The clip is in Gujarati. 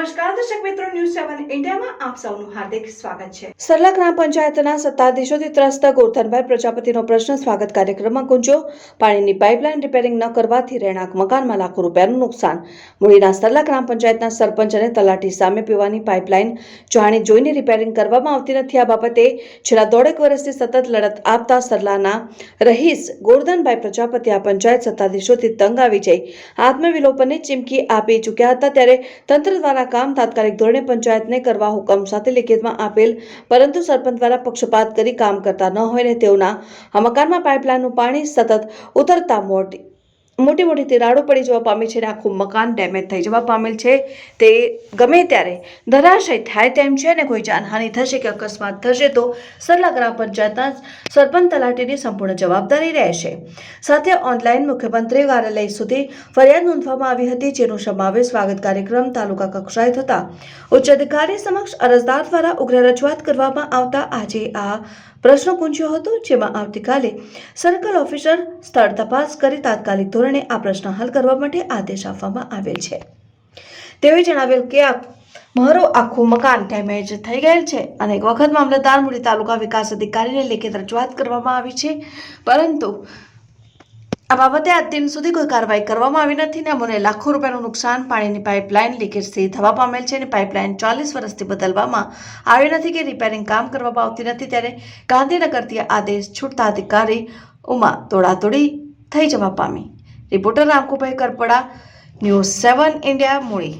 ન્યૂઝ સેવન ઇન્ડિયામાં આપ સૌનું હાર્દિક સ્વાગત છે. સરલા ગ્રામ પંચાયતના સત્તાધીશોથી ત્રસ્ત ગોરધનભાઈ પ્રજાપતિનો પ્રશ્ન સ્વાગત કાર્યક્રમમાં ગુંજો પાણીની પાઇપલાઇન રિપેરિંગ ન કરવાથી રહેણાંક મકાનમાં લાખો રૂપિયાનું નુકસાન. મૂળીના સરલા ગ્રામ પંચાયતના સરપંચ અને તલાટી સામે પીવાની પાઇપલાઇન જાણી જોઈને રિપેરિંગ કરવામાં આવતી નથી. આ બાબતે છેલ્લા દોઢેક વર્ષથી સતત લડત આપતા સરલાના રહીશ ગોરધનભાઈ પ્રજાપતિ આ પંચાયત સત્તાધીશોથી તંગ આવી જઈ. આત્મવિલોપનની ચીમકી આપી ચૂક્યા હતા. ત્યારે તંત્ર દ્વારા કામ તાત્કાલિક ધોરણે પંચાયતને કરવા હુકમ સાથે લેખિતમાં આપેલ, પરંતુ સરપંચ દ્વારા પક્ષપાત કરી કામ કરતા ન હોય ને તેઓના, આ મકાનમાં પાઇપલાઇનનું પાણી સતત ઉતરતા મોટી મોટી મોટી તિરાડો પડી જવા પામી છે અને આખું મકાન ડેમેજ થઈ જવા પામેલ છે. તે ગમે ત્યારે ધરાશય થાય તેમ છે અને કોઈ જાનહાનિ થશે કે અકસ્માત થશે તો સરલા ગ્રામ પંચાયતના સરપંચ તલાટીની સંપૂર્ણ જવાબદારી રહેશે. સાથે ઓનલાઈન મુખ્યમંત્રી કાર્યાલય સુધી ફરિયાદ નોંધવામાં આવી હતી, જેનો સમાવેશ સ્વાગત કાર્યક્રમ તાલુકા કક્ષાએ થતા ઉચ્ચ અધિકારી સમક્ષ અરજદાર દ્વારા ઉગ્ર રજૂઆત કરવામાં આવતા આજે આ પ્રશ્ન ગૂંચ્યો હતો, જેમાં આવતીકાલે સર્કલ ઓફિસર સ્થળ તપાસ કરી તાત્કાલિક ધોરણે આ પ્રશ્ન હલ કરવા માટે આદેશ આપવામાં આવેલ છે. તેઓએ જણાવેલ કે આ મારું આખું મકાન ડેમેજ થઈ ગયેલ છે અને એક વખત મામલતદાર મૂડી તાલુકા વિકાસ અધિકારીને લેખિત રજૂઆત કરવામાં આવી છે. પરંતુ આ બાબતે આજ સુધી કોઈ કાર્યવાહી કરવામાં આવી નથી ને અમને લાખો રૂપિયાનું નુકસાન પાણીની પાઇપલાઇન લીકેજથી થવા પામેલ છે અને પાઇપલાઇન ચાલીસ વર્ષથી બદલવામાં આવી નથી કે રિપેરિંગ કામ કરવામાં આવતી નથી ત્યારે ગાંધીનગરથી આદેશ છૂટતા અધિકારી ઉમા તોડાતોડી થઈ જવા પામી. Reporter Ramkubhai Karpada news seven India Muli